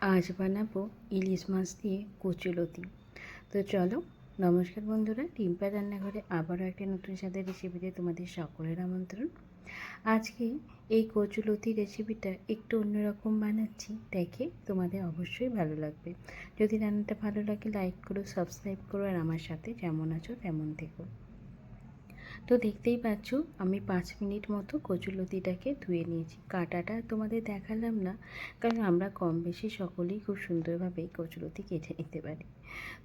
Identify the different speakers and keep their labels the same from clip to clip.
Speaker 1: আজ বানাবো ইলিশ মাছ দিয়ে কচুলতি তো চলো, নমস্কার বন্ধুরা, টিম্পা রান্নাঘরে আবারও একটা নতুন স্বাদের রেসিপিতে তোমাদের সকলের আমন্ত্রণ। আজকে এই কচুলতি রেসিপিটা একটু অন্যরকম বানাচ্ছি, দেখে তোমাদের অবশ্যই ভালো লাগবে। যদি রান্নাটা ভালো লাগে লাইক করো সাবস্ক্রাইব করো, আর আমার সাথে যেমন আছো তেমন থেকো। তো দেখতেই পাচ্ছ, আমি পাঁচ মিনিট মতো কচুলতিটাকে ধুয়ে নিয়েছি। কাটাটা তোমাদের দেখালাম না, কারণ আমরা কম বেশি সকলেই খুব সুন্দরভাবে কচুলতি কেটে নিতে পারি।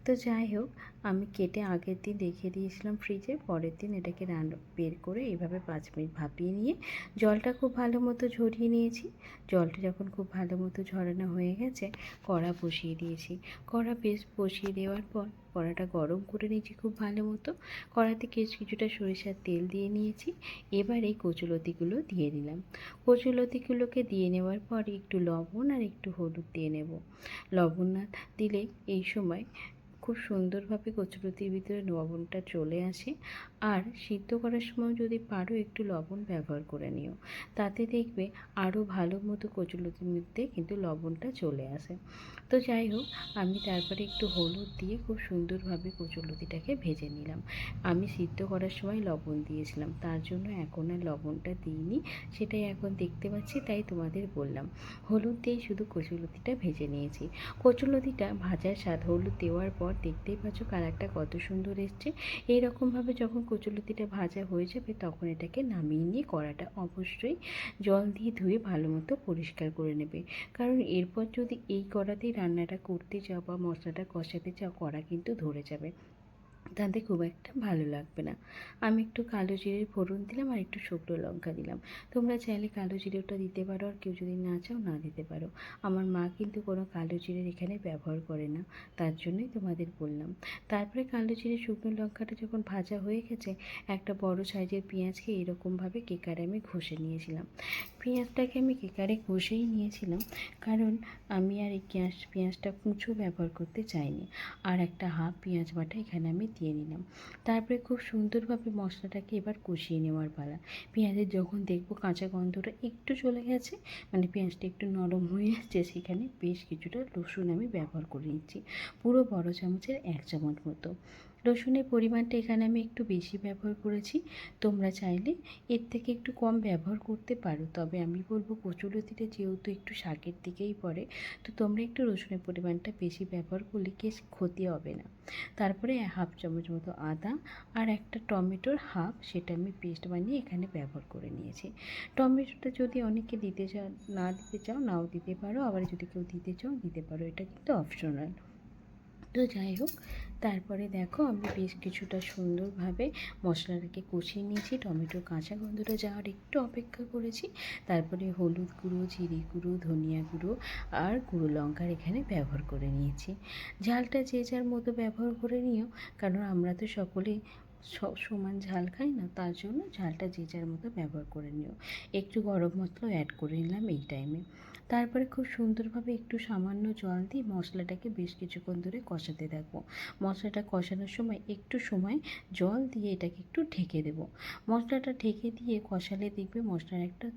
Speaker 1: তো যাই হোক, আমি কেটে আগের দিন রেখে দিয়েছিলাম ফ্রিজে পরের দিন এটাকে রান, বের করে এইভাবে পাঁচ মিনিট ভাপিয়ে নিয়ে জলটা খুব ভালো মতো ঝরিয়ে নিয়েছি। জলটা যখন খুব ভালো মতো ঝরানো হয়ে গেছে, কড়া বসিয়ে দিয়েছি। কড়া বেশ বসিয়ে দেওয়ার পর কড়াটা গরম করে নিয়েছি খুব ভালো মতো। কড়াতে বেশ কিছুটা সরিষার তেল দিয়ে নিয়েছি। এবার এই কচুলতিগুলো দিয়ে দিলাম কচুলতিগুলোকে দিয়ে নেওয়ার পর একটু লবণ আর একটু হলুদ দিয়ে নেব। লবণ না দিলে এই সময় খুব সুন্দরভাবে কচুলতির ভিতরে লবণটা চলে আসে। আর সিদ্ধ করার সময় যদি পারো একটু লবণ ব্যবহার করে নিও। তাতে দেখবে আরও ভালো মতো কচুলতির মধ্যে কিন্তু লবণটা চলে আসে। তো যাই হোক, আমি তারপরে একটু হলুদ দিয়ে খুব সুন্দরভাবে কচুলতিটাকে ভেজে নিলাম। আমি সিদ্ধ করার সময় লবণ দিয়েছিলাম, তার জন্য এখন আর লবণটা দিইনি। সেটাই এখন দেখতে পাচ্ছি, তাই তোমাদের বললাম। হলুদ দিয়ে শুধু কচুলতিটা ভেজে নিয়েছি। কচুলতিটা ভাজার স্বাদ হলুদ দেওয়ার পর দেখতেই পাচ্ছ কালারটা কত সুন্দর এসছে। এইরকমভাবে যখন কচুলতিটা ভাজা হয়ে যাবে তখন এটাকে নামিয়ে নিয়ে কড়াটা অবশ্যই জল দিয়ে ধুয়ে ভালো মতো পরিষ্কার করে নেবে। কারণ এরপর যদি এই কড়াতেই রান্নাটা করতে চাও বা মশলাটা কষাতে চাও কড়া কিন্তু ধরে যাবে। তাতে খুব একটা ভালো লাগবে না। আমি একটু কালো জিরের ফোড়ন দিলাম আর একটু শুকনো লঙ্কা দিলাম। তোমরা চাইলে কালো জিরেটা দিতে পারো আর কেউ যদি না চাও, না দিতে পারো। আমার মা কিন্তু কোনো কালো জিরের এখানে ব্যবহার করে না, তার জন্যই তোমাদের বললাম। তারপরে কালো জিরে, শুকনো লঙ্কাটা যখন ভাজা হয়ে গেছে, একটা বড় সাইজের পেঁয়াজকে এরকমভাবে কেকারে আমি ঘষে নিয়েছিলাম। পেঁয়াজটাকে আমি কেকারে ঘষেই নিয়েছিলাম, কারণ আমি আর এই পেঁয়াজ পেঁয়াজটা কুঁচো ব্যবহার করতে চাইনি। আর একটা হাফ পেঁয়াজ বাটা এখানে আমি দিয়ে নিলাম। তারপরে খুব সুন্দরভাবে মশলাটাকে এবার কষিয়ে নেওয়ার পালা। পেঁয়াজের যখন দেখব কাঁচা গন্ধটা একটু চলে গেছে মানে পেঁয়াজটা একটু নরম হয়ে যাচ্ছে, সেখানে বেশ কিছুটা রসুন আমি ব্যবহার করে নিচ্ছি, পুরো বড় চামচের এক চামচ মতো। রসুনের পরিমাণটা এখানে আমি একটু বেশি ব্যবহার করেছি। তোমরা চাইলে এর থেকে একটু কম ব্যবহার করতে পারো। তবে আমি বলব কচুলতিটা যেহেতু একটু শাকের দিকেই পড়ে, তো তোমরা একটু রসুনের পরিমাণটা বেশি ব্যবহার করলে কেস ক্ষতি হবে না। তারপরে হাফ চামচ মতো আদা আর একটা টমেটোর হাফ সেটা আমি পেস্ট বানিয়ে এখানে ব্যবহার করে নিয়েছি। টমেটোটা যদি অনেকে দিতে চাও না দিতে চাও, নাও দিতে পারো। আবার যদি কেউ দিতে চাও, দিতে পারো। এটা কিন্তু অপশনাল। তো যাই হোক, তারপরে দেখো আমি বেশ কিছুটা সুন্দরভাবে মশলাটাকে কষিয়ে নিয়েছি। টমেটো কাঁচা গন্ধটা যাওয়ার একটু অপেক্ষা করেছি। তারপরে হলুদ গুঁড়ো, জিরে গুঁড়ো, ধনিয়া গুঁড়ো আর গুঁড়ো লঙ্কার এখানে ব্যবহার করে নিয়েছি। ঝালটা যে যার মতো ব্যবহার করে নিও, কারণ আমরা তো সকলেই সব সমান ঝাল খাই না, তার জন্য ঝালটা যে যার মতো ব্যবহার করে নিও। একটু গরম মশলা অ্যাড করে নিলাম এই টাইমে তারপরে খুব সুন্দরভাবে একটু সামান্য জল দিয়ে মশলাটাকে বেশ কিছুক্ষণ ধরে কষাতে থাকব। মশলাটা কষানোর সময় একটু সময় জল দিয়ে এটাকে একটু ঢেকে দেব। মশলাটা ঢেকে দিয়ে কষালে দেখবে মশলার একটা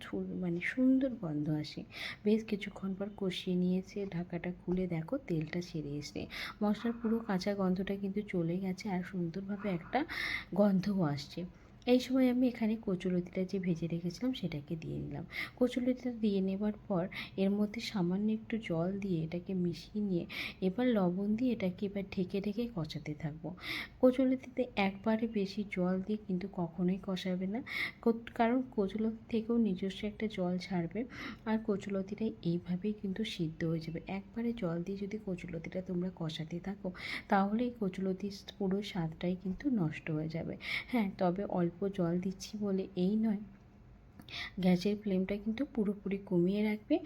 Speaker 1: মানে সুন্দর গন্ধ আসে। বেশ কিছুক্ষণ পর কষিয়ে নিয়েছে, ঢাকাটা খুলে দেখো তেলটা ছেড়ে এসে মশলার পুরো কাঁচা গন্ধটা কিন্তু চলে গেছে আর সুন্দরভাবে একটা গন্ধও আসছে। এই সময় আমি এখানে কচুলতিটা যে ভেজে রেখেছিলাম সেটাকে দিয়ে নিলাম কচুলতিটা দিয়ে নেবার পর এর মধ্যে সামান্য একটু জল দিয়ে এটাকে মিশিয়ে নিয়ে এবার লবণ দিয়ে এটাকে এবার ঢেকে ঢেকে কষাতে থাকব। কচুলতিতে একবারে বেশি জল দিয়ে কিন্তু কখনোই কষাবে না। কারণ কচুলতি থেকেও নিজস্ব একটা জল ছাড়বে আর কচুলতিটা এইভাবেই কিন্তু সিদ্ধ হয়ে যাবে। একবারে জল দিয়ে যদি কচুলতিটা তোমরা কষাতে থাকো, তাহলে এই কচুলতির পুরো স্বাদটাই কিন্তু নষ্ট হয়ে যাবে। হ্যাঁ তবে অল্প অল্প জল দিচ্ছি বলে এই নয়। গ্যাসের ফ্লেমটা কিন্তু পুরোপুরি কমিয়ে রাখবে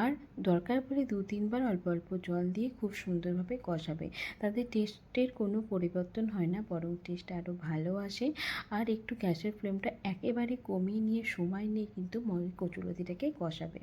Speaker 1: আর দরকার পড়ে দু তিনবার অল্প অল্প জল দিয়ে খুব সুন্দরভাবে কষাবে। তাতে টেস্টের কোনো পরিবর্তন হয় না, বরং টেস্ট আরও ভালো আসে। আর একটু গ্যাসের ফ্লেমটা একেবারে কমিয়ে নিয়ে সময় নিয়ে কিন্তু কচুলতিটাকে কষাবে।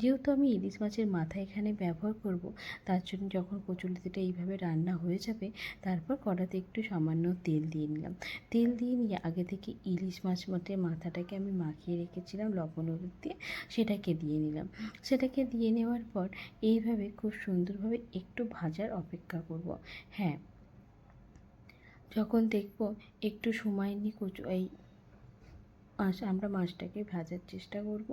Speaker 1: যেহেতু আমি ইলিশ মাছের মাথা এখানে ব্যবহার করব, তার জন্য যখন কচুলতিটা এইভাবে রান্না হয়ে যাবে, তারপর কড়াতে একটু সামান্য তেল দিয়ে নিলাম। তেল দিয়ে নিয়ে আগে থেকে ইলিশ মাছ মাঠে মাথাটাকে আমি মাখিয়ে রেখে রেখেছিলাম লবণ হলুদ দিয়ে, সেটাকে দিয়ে নিলাম। সেটাকে দিয়ে নেওয়ার পর এইভাবে খুব সুন্দরভাবে একটু ভাজার অপেক্ষা করব। হ্যাঁ যখন দেখব একটু সময় নিয়ে কচু, এই মাছ, আমরা মাছটাকে ভাজার চেষ্টা করব।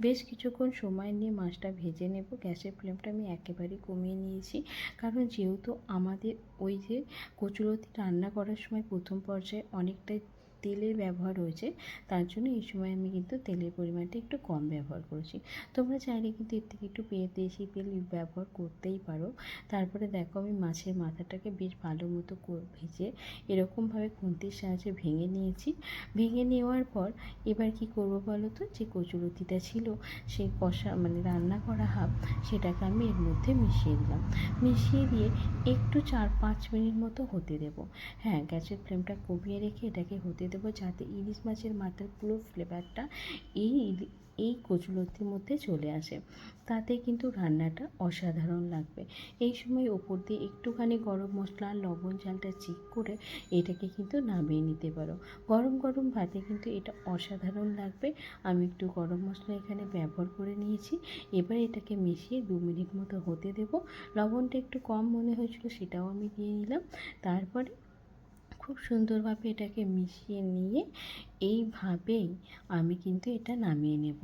Speaker 1: বেশ কিছুক্ষণ সময় নিয়ে মাছটা ভেজে নেব। গ্যাসের ফ্লেমটা আমি একেবারেই কমিয়ে নিয়েছি। কারণ যেহেতু আমাদের ওই যে কচুরতি রান্না করার সময় প্রথম পর্যায়ে অনেকটাই তেলের ব্যবহার হয়েছে তার জন্য এই সময় আমি কিন্তু তেলের পরিমাণটা একটু কম ব্যবহার করেছি। তোমরা চাইলে কিন্তু এর থেকে একটু পে দেশি তেল ব্যবহার করতেই পারো। তারপরে দেখো আমি মাছের মাথাটাকে বেশ ভালো মতো ভেজে এরকমভাবে খুন্তির সাহায্যে ভেঙে নিয়েছি। ভেঙে নেওয়ার পর এবার কি করব বলো তো? যে কচুরতিটা ছিল সেই কষা মানে রান্না করা হাফ, সেটাকে আমি এর মধ্যে মিশিয়ে দিলাম। মিশিয়ে দিয়ে একটু চার পাঁচ মিনিট মতো হতে দেবো। হ্যাঁ গ্যাসের ফ্লেমটা কমিয়ে রেখে এটাকে হতে দেবো যাতে ইলিশ মাছের মাথার পুরো ফ্লেভারটা এই এই কচুলতির মধ্যে চলে আসে। তাতে কিন্তু রান্নাটা অসাধারণ লাগবে। এই সময় ওপর দিয়ে একটুখানি গরম মশলা লবণ ঝালটা চেক করে এটাকে কিন্তু নামিয়ে নিতে পারো। গরম গরম ভাতে কিন্তু এটা অসাধারণ লাগবে। আমি একটু গরম মশলা এখানে ব্যবহার করে নিয়েছি। এবার এটাকে মিশিয়ে দু মিনিট মতো হতে দেব। লবণটা একটু কম মনে হয়েছিল সেটাও আমি দিয়ে নিলাম। তারপরে খুব সুন্দরভাবে এটাকে মিশিয়ে নিয়ে এইভাবেই আমি কিন্তু এটা নামিয়ে নেব।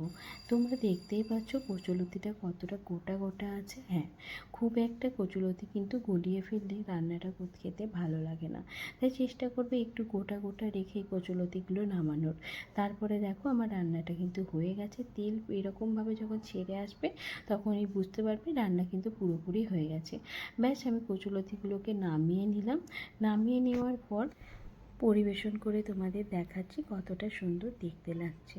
Speaker 1: তোমরা দেখতেই পাচ্ছ কচুলতিটা কতটা গোটা গোটা আছে। হ্যাঁ খুব একটা কচুলতি কিন্তু গলিয়ে ফেললে রান্নাটা খেতে ভালো লাগে না। তাই চেষ্টা করবে একটু গোটা গোটা রেখে কচুলতিগুলো নামানোর। তারপরে দেখো আমার রান্নাটা কিন্তু হয়ে গেছে। তেল এরকমভাবে যখন ছেড়ে আসবে তখনই বুঝতে পারবে রান্না কিন্তু পুরোপুরি হয়ে গেছে। ব্যাস আমি কচুলতিগুলোকে নামিয়ে নিলাম। নামিয়ে নেওয়ার পর পরিবেশন করে তোমাদের দেখাচ্ছি কতটা সুন্দর দেখতে লাগছে।